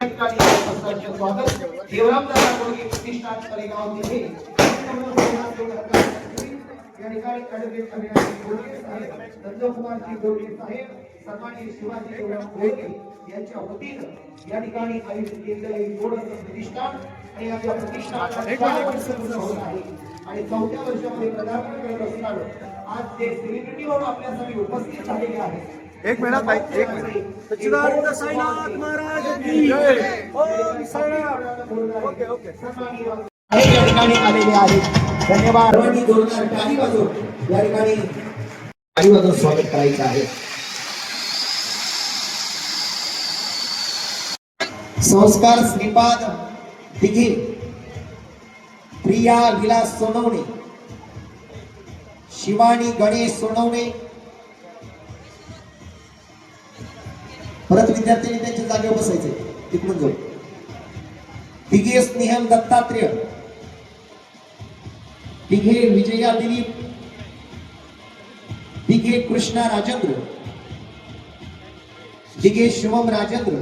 स्वागत देवरामदादा प्रतिष्ठान तळेगाव येथे या ठिकाणी साहेब नंदकुमारजी साहेब सन्माननीय शिवाजी देवराम गोडगे यांच्या वतीनं या ठिकाणी आयोजित केलेलं हे प्रतिष्ठान आणि प्रतिष्ठानाला चार वर्ष पूर्ण होत आहे आणि चौथ्या वर्षामध्ये पदार्पण करत असताना आज ते सेलिब्रिटी म्हणून आपल्यासाठी उपस्थित झालेले आहेत. एक मिनिट, भाई, एक मिनिट। सच्चिदानंद साईनाथ महाराज की जय। ओम साईनाथ। Okay okay. स्वागत संस्कार श्रीपाद दिघे, प्रिया विलास सोनवणे, शिवानी गणेश सोनवणे परत विद्यार्थ्यांनी त्यांच्या जागेवर बसायचे तिकडून जाऊ. दिघे स्नेहल दत्तात्रेय. दिघे विजया दिलीप. दिघे कृष्णा राजेंद्र. दिघे शिवम राजेंद्र.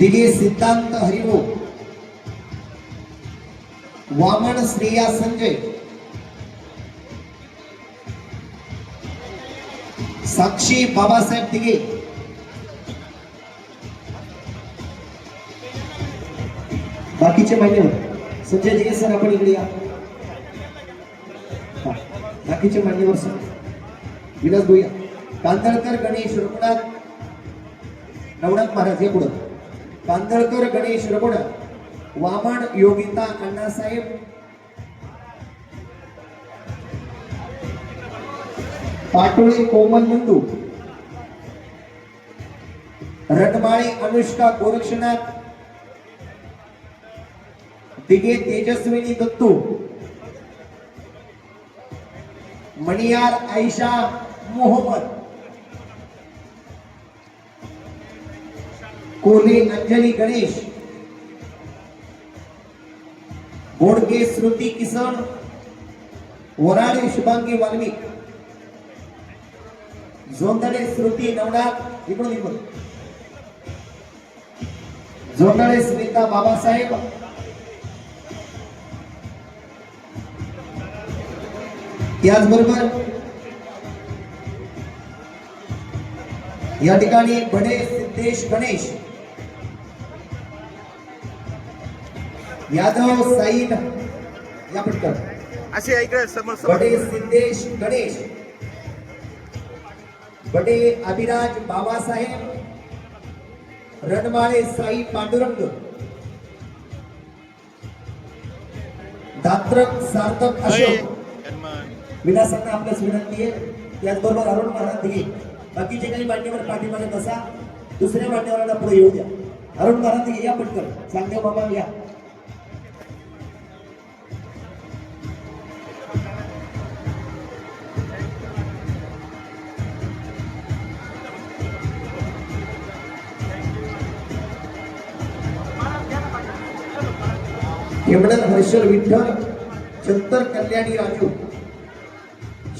दिघे सिद्धांत हरिभो वामन श्रेया संजय. साक्षी बाबासाहेब दिघे बाकीचे मान्यवर संजय दिघे सर आपण इकडे या. बाकीचे मान्यवर सर. विलास भोया कांदळकर गणेश रघुनाथ नवनाथ महाराज हे पुढं. कांदळकर गणेश रघुनाथ वामन योगिता अण्णासाहेब पाटोळे कोमल नंदू. रटमाळी अनुष्का गोरक्षनाथ. दिगे तेजस्विनी दत्तू. मणियार आयशा मोहम्मद. कोले अंजली गणेश. बोडके श्रुती किसन. वराडे शुभांगी वाल्मिक. जोंदडे श्रुती नवनाथ इकडून इकडून. जोंदडे स्मिता बाबासाहेब. याचबरोबर या ठिकाणी बडे सिद्धेश गणेश. यादव साईन या पटकन. असे समोर समोर बडे सिद्धेश गणेश. बडे अभिराज बाबासाहेब रणमाळे साई पांडुरंग दात्रक सार्थक अशोक. विलासांना आपल्यास विनंती आहे. त्याचबरोबर अरुण महाराज दिघे बाकीचे काही मान्यवर पाठीमागे बसा दुसऱ्या मान्यवरांना पुढे येऊ द्या. अरुण महाराज दिघे या पटकन. चांगले बाबा या. हेमणन हर्षल विठ्ठल चंतर कल्याणी राजू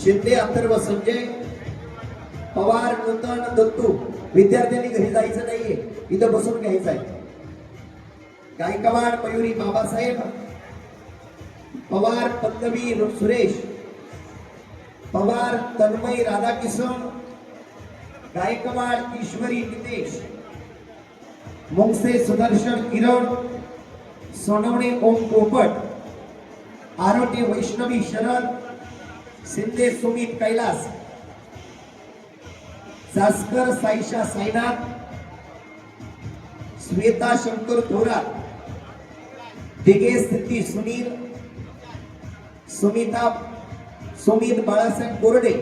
शिंदे अथर्व संजय पवार नूतन दत्तू विद्यार्थ्यांनी घरी जायचं नाहीये इथं बसून घ्यायचं आहे. गायकवाड मयुरी बाबासाहेब पवार पल्लवी सुरेश पवार तन्मय राधाकिशन गायकवाड ईश्वरी नितेश मुंगसे सुदर्शन किरण सोनवणे ओम पोपट आरोटे वैष्णवी शरद शिंदे सुमित कैलास जास्कर साईशा साईनाथ श्वेता शंकर थोरात दिगे स्थिती सुनील सुमिता सुमित बाळासाहेब कोरडे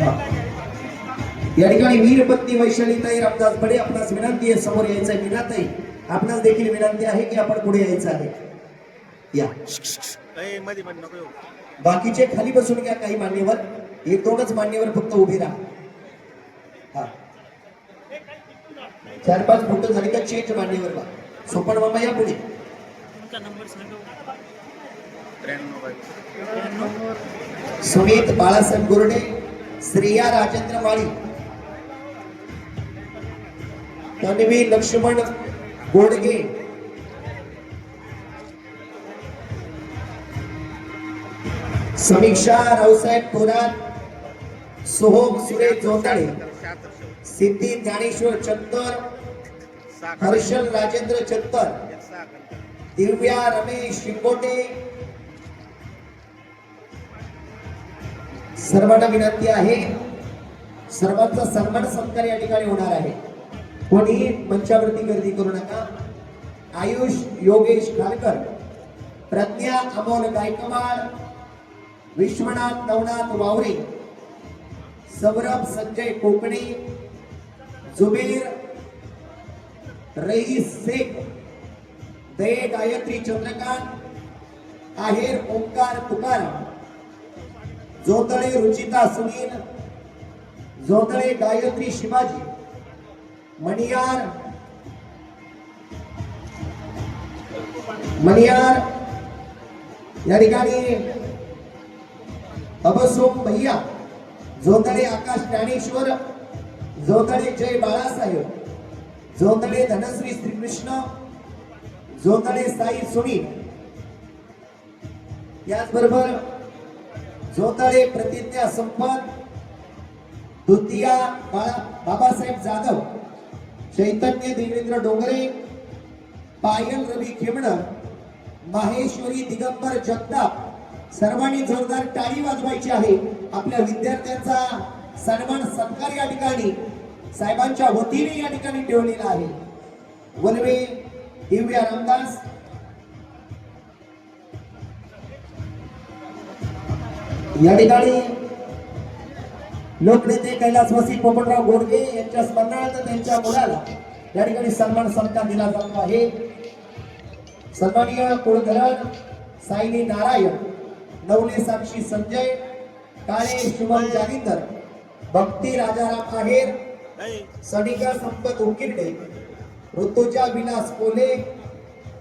हा. या ठिकाणी वीरपत्नी वैशालीताई रामदास बडे आपणास विनंती आहे समोर यायचं आहे मीनाताई आपणास देखील विनंती आहे की आपण पुढे यायचं आहे. या. बाकीचे खाली बसून घ्या काही मान्यवर. एक दोनच मान्यवर फक्त उभे राहा. हा. चार पाच फोटो झाले का चेंज मान्यवर बा सोपण मामा या पुढे. सुमित बाळासाहेब गुरडे श्रिया राजेंद्र माळी. तन्वी लक्ष्मण गोडगे. समीक्षा रावसाहेब थोरात सोहम सुरेश जोताळे सिद्धी ज्ञानेश्वर चत्तर हर्षल राजेंद्र चत्तर दिव्या रमेश शिंगोटे. सर्वांना विनंती आहे सर्वांचा सन्मान सत्कार या ठिकाणी होणार आहे. कोणीही मंचावरती गर्दी करू नका. आयुष योगेश खालकर प्रज्ञा अमोल गायकवाड विश्वनाथ नवनाथ वावरे सौरभ संजय कोकणे जुबेर रईस शेख दये गायत्री चंद्रकांत आहेर ओंकार तुकाराम जोतळे रुचिता सुनील जोतळे गायत्री शिवाजी मणियार. मणियार. या ठिकाणी अबसोम भैया जोतळे आकाश ज्ञानेश्वर जोतळे जय बाळासाहेब जोतळे धनश्री श्रीकृष्ण जोतडे साई सुनील त्याचबरोबर जोतडे प्रतिज्ञा संपत द्वितीया बाळा बाबासाहेब जाधव. चैतन्य देवेंद्र डोंगरे पायल रवी खेमणर माहेश्वरी दिगंबर जगताप सर्वांनी जोरदार टाळी वाजवायची आहे. आपल्या विद्यार्थ्यांचा सन्मान सत्कार या ठिकाणी साहेबांच्या वतीने या ठिकाणी ठेवलेला आहे. वनवे दिव्या रामदास. या ठिकाणी लोकनेते कैलासवासी पोपटराव गोडगे यांच्या स्मरणार्थ त्यांच्या मुलाला या ठिकाणी सन्मान सत्कार दिला जातो आहे. सन्मानीय कुळधरण साईनी नारायण नवले साक्षी संजय काळे शुभम जालिंदर भक्ती राजाराम आहेर सनिका संपत उकिरडे ऋतुजा विलास कोले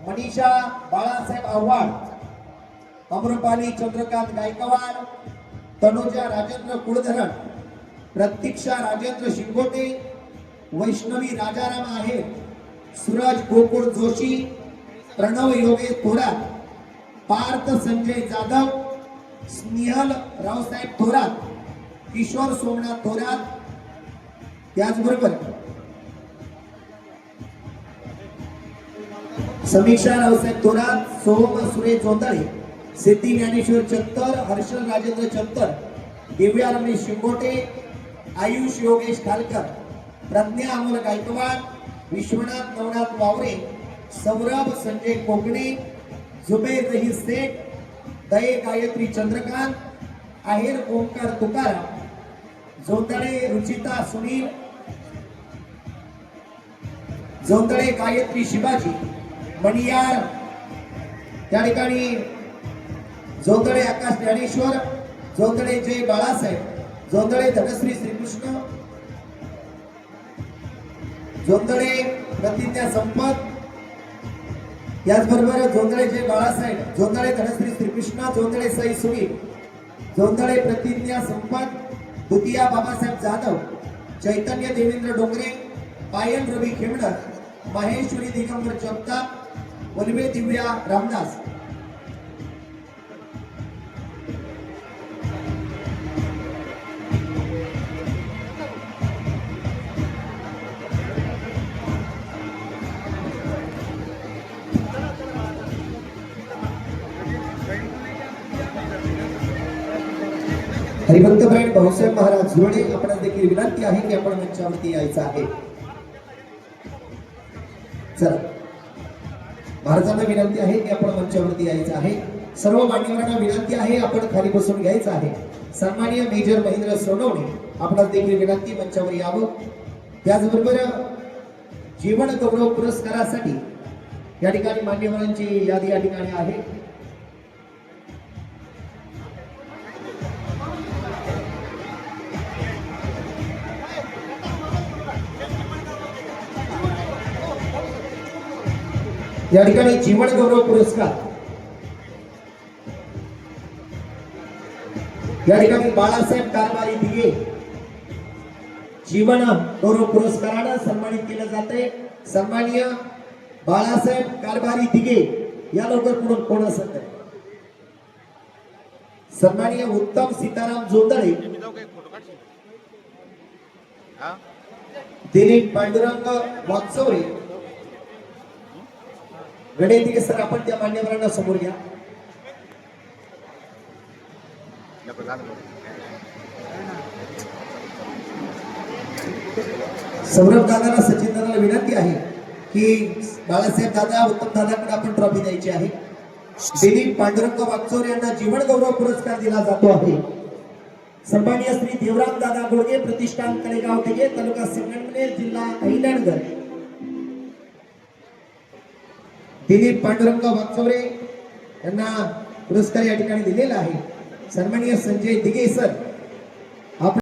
मनीषा बाळासाहेब आव्हाड अम्रपाली चंद्रकांत गायकवाड तनुजा राजेंद्र कुळधरण प्रतीक्षा राजेंद्र शिंगोटे वैष्णवी राजाराम आहे सूरज गोकुळ जोशी प्रणव योगेश थोरात पार्थ संजय जाधव स्नेहल रावसाहेब थोरात किशोर सोमनाथ थोरात. त्याचबरोबर समीक्षा रावसाहेब थोरात सोम सुरेश जोंदाळे सिद्धी ज्ञानेश्वर चत्तर हर्षल राजेंद्र चत्तर दिव्या रमेश शिंगोटे आयुष योगेश कालकर प्रज्ञा अमोल गायकवाड विश्वनाथ नवनाथ वावरे सौरभ संजय कोकणे जुबेर रहीस शेख दये गायत्री चंद्रकांत आहेर ओंकार तुकाराम जोंदळे रुचिता सुनील जोंदळे गायत्री शिवाजी मणियार त्या ठिकाणी जोंदळे आकाश ज्ञानेश्वर जोंदळे जय बाळासाहेब. जोंदळे धनश्री श्रीकृष्ण. जोंदळे प्रतिज्ञा संपत. याचबरोबर जोंदळे जे बाळासाहेब जोंदळे धनश्री श्रीकृष्ण जोंदळे सई सुनील जोंदळे प्रतिज्ञा संपत. द्वितीया बाबासाहेब जाधव चैतन्य देवेंद्र डोंगरे पायल रवी खेमडर माहेश्वरी दिगंबर जगताप वल्वे दिव्या रामदास. हरिभक्त बँड भाऊसाहेब महाराज जोडे आपण देखील विनंती आहे की आपण मंचावरती यायचं आहे. चला. महाराजांना विनंती आहे की आपण मंचावरती यायचं आहे. सर्व मान्यवरांना विनंती आहे आपण खाली बसून घ्यायचं आहे. सन्माननीय मेजर महेंद्र सोनवणे आपणास देखील विनंती मंचावर यावं. त्याचबरोबर जीवन गौरव पुरस्कारासाठी या ठिकाणी मान्यवरांची यादी या ठिकाणी आहे. या ठिकाणी जीवन गौरव पुरस्कार. या ठिकाणी बाळासाहेब कारभारी दिघे. जीवन गौरव पुरस्कारानं सन्मानित केलं जाते सन्माननीय बाळासाहेब कारभारी दिघे. या लवकर पुढून कोण असत सन्माननीय उत्तम सीताराम जोंदळे हा दिलीप पांडुरंग वागचौरे गणेश सर आपण त्या मान्यवरांना समोर घ्या. सौरभ दादाला सचिन दादाला विनंती आहे की बाळासाहेब दादा उत्तम दादाकडे आपण ट्रॉफी द्यायची आहे. दिलीप पांडुरंग वागचोर यांना जीवन गौरव पुरस्कार दिला जातो आहे. सन्माननीय श्री देवराम दादा गोडगे प्रतिष्ठान कडेगाव दिगे तालुका संगमनेर जिल्हा अहिल्यानगर. दिलीप पांडुरंग वागचौरे यांना पुरस्कार या ठिकाणी दिलेला आहे. सन्माननीय संजय दिगे सर.